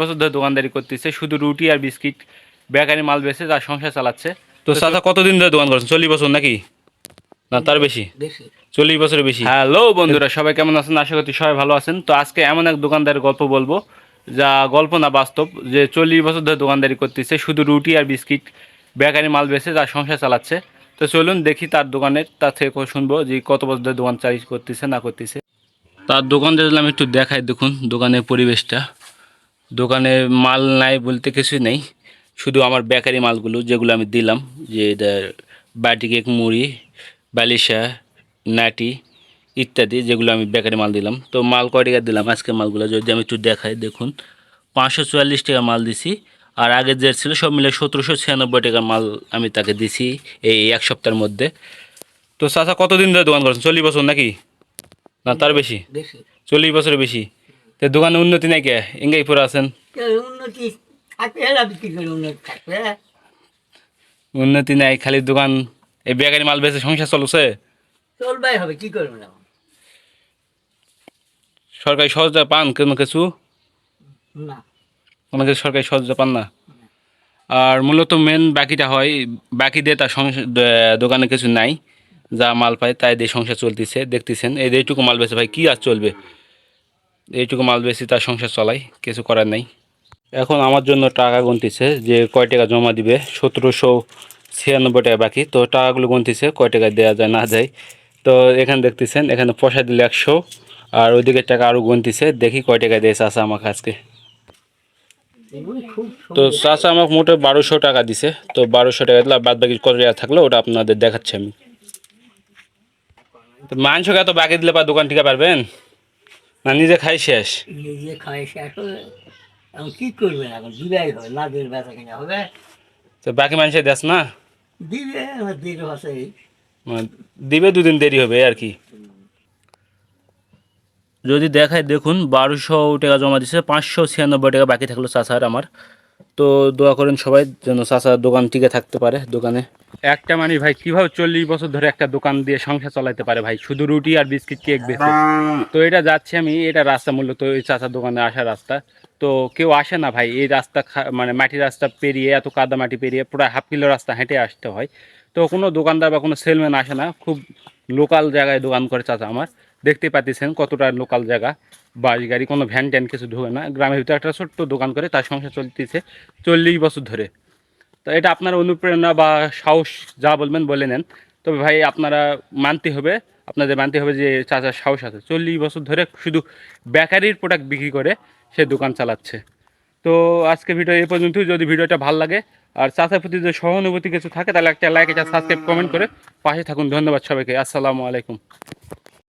বছর ধরে দোকানদারি করতেছে শুধু রুটি আর বিস্কিট বেকারি মাল বেচে তার সংসার চালাচ্ছে। তো চাচা কতদিন ধরে দোকান করছেন? চল্লিশ বছর নাকি? না তার বেশি? বেশি। চল্লিশ বছরের বেশি। হ্যালো বন্ধুরা সবাই কেমন আছেন? আশা করছি সবাই ভালো আছেন। তো আজকে এমন এক দোকানদারের গল্প বলব যা গল্প না বাস্তব যে চল্লিশ বছর ধরে দোকানদারি করতেছে শুধু রুটি আর বিস্কিট বেকারি মাল বেচে তার সংসার চালাচ্ছে। তো চলুন দেখি তার দোকানের তার থেকে শুনব যে কত বছর ধরে দোকান চালিয়ে করতেছে না করতেছে। তার দোকান দেখলাম একটু দেখাই দেখুন দোকানের পরিবেশটা। দোকানে মাল নাই বলতে কিছুই নেই। শুধু আমার বেকারি মালগুলো যেগুলো আমি দিলাম যে এটা বাটি কেক মুড়ি বালিশা নাটি ইত্যাদি যেগুলো আমি বেকারি মাল দিলাম। তো মাল কয় টাকা দিলাম আজকে মালগুলো যদি আমি একটু দেখাই দেখুন। পাঁচশো চুয়াল্লিশ টাকা মাল দিছি আর আগের যে ছিল সব মিলে সতেরোশো ছিয়ানব্বই টাকার মাল আমি তাকে দিছি এই এক সপ্তাহের মধ্যে। তো চাচা কতদিন ধরে দোকান করছেন? চল্লিশ বছর নাকি? না তার বেশি? বেশি। চল্লিশ বছরের বেশি? তো দোকানে উন্নতি নাই কে? ইঙ্গাই পরে আছেন উন্নতি? নাই খালি দোকান এই বেকারি মাল বেচে সংসার চলছে? চলবাই হবে কি করবে না সরকারি সহযোগিতা পান কোনো কিছু? না। কোনো কিছু সরকারি সহযোগিতা পান না? আর মূলত মেন বাকিটা হয় বাকি দিয়ে তার দোকানে কিছু নাই। যা মাল পায় তাই দিয়ে সংসার চলতেছে দেখতেছেন। এই এইটুকু মাল বেচে ভাই কি আর চলবে? এইটুকু মাল বেশি, তার সংসার চলাই, কিছু করার নাই। এখন আমার জন্য টাকা গুনতেছে যে কয় টাকা জমা দিবে, সতেরোশো ছিয়ানব্বই টাকা বাকি। তো টাকাগুলো গুনতেছে, কয় টাকা দেওয়া যায়, না যায়। তো এখানে দেখতেছেন, এখানে পয়সা দিলে একশো, আর ওইদিকে টাকা আরও গুনতেছে। দেখি কয় টাকা দিয়েছে আসা আমাকে আজকে। তো চাচা আমাকে মোটে বারোশো টাকা দিছে। তো বারোশো টাকা দিলে বাদ বাকি কত টাকা থাকল, ওটা আপনাদের দেখাচ্ছি আমি। তো মাংসকে এত বাকি দিলে বা দোকান টিকা পারবেন? না নিজে খাই শেষ। নিজে খাই শেষ এখন কি করবে এখন? দিবাই হবে না দিলে বেচা কিনা হবে? তো বাকি মানুষের দেশ না? দিবে আমার দিলে হচ্ছে মানে দিবে দুদিন দেরি হবে আর কি। যদি দেখায় দেখুন বারোশো টাকা জমা দিচ্ছে পাঁচশো ছিয়ানব্বই টাকা বাকি থাকল চাষার আমার। তো দোয়া করেন সবাই যেন চাচার দোকান টিকে থাকতে পারে দোকানে। একটা মানে ভাই, কীভাবে চল্লিশ বছর ধরে একটা দোকান দিয়ে সংসার চালাতে পারে ভাই? শুধু রুটি আর বিস্কিট কেক বেচে। তো এটা যাচ্ছি আমি, এটা রাস্তা মূলত এই চাচার দোকানে আসা রাস্তা। তো কেউ আসে না ভাই, এই রাস্তা মানে মাটির রাস্তা পেরিয়ে, এত কাদা মাটি পেরিয়ে, পুরো হাফ কিলো রাস্তা হেঁটে আসতে হয়। তো কোনো দোকানদার বা কোনো সেলম্যান আসে না, খুব লোকাল জায়গায় দোকান করে চাচা আমার। দেখতে পাচ্ছেন কতটা লোকাল জায়গা। বাস গাড়ি, কোনো ভ্যান ট্যান কিছু ঢোকে না। গ্রামের ভিতরে একটা ছোট্ট দোকান করে তার সংসার চলতেছে চল্লিশ বছর ধরে। তো এটা আপনার অনুপ্রেরণা বা সাহস যা বলবেন বলে নেন। তবে ভাই, আপনারা মানতে হবে, আপনাদের মানতে হবে যে চাচার সাহস আছে। চল্লিশ বছর ধরে শুধু বেকারির প্রোডাক্ট বিক্রি করে সে দোকান চালাচ্ছে। তো আজকে ভিডিও এ পর্যন্তই। যদি ভিডিওটা ভালো লাগে আর চাচার প্রতি যদি সহানুভূতি কিছু থাকে, তাহলে একটা লাইক একটা সাবস্ক্রাইব কমেন্ট করে পাশে থাকুন। ধন্যবাদ সবাইকে। আসসালামু আলাইকুম।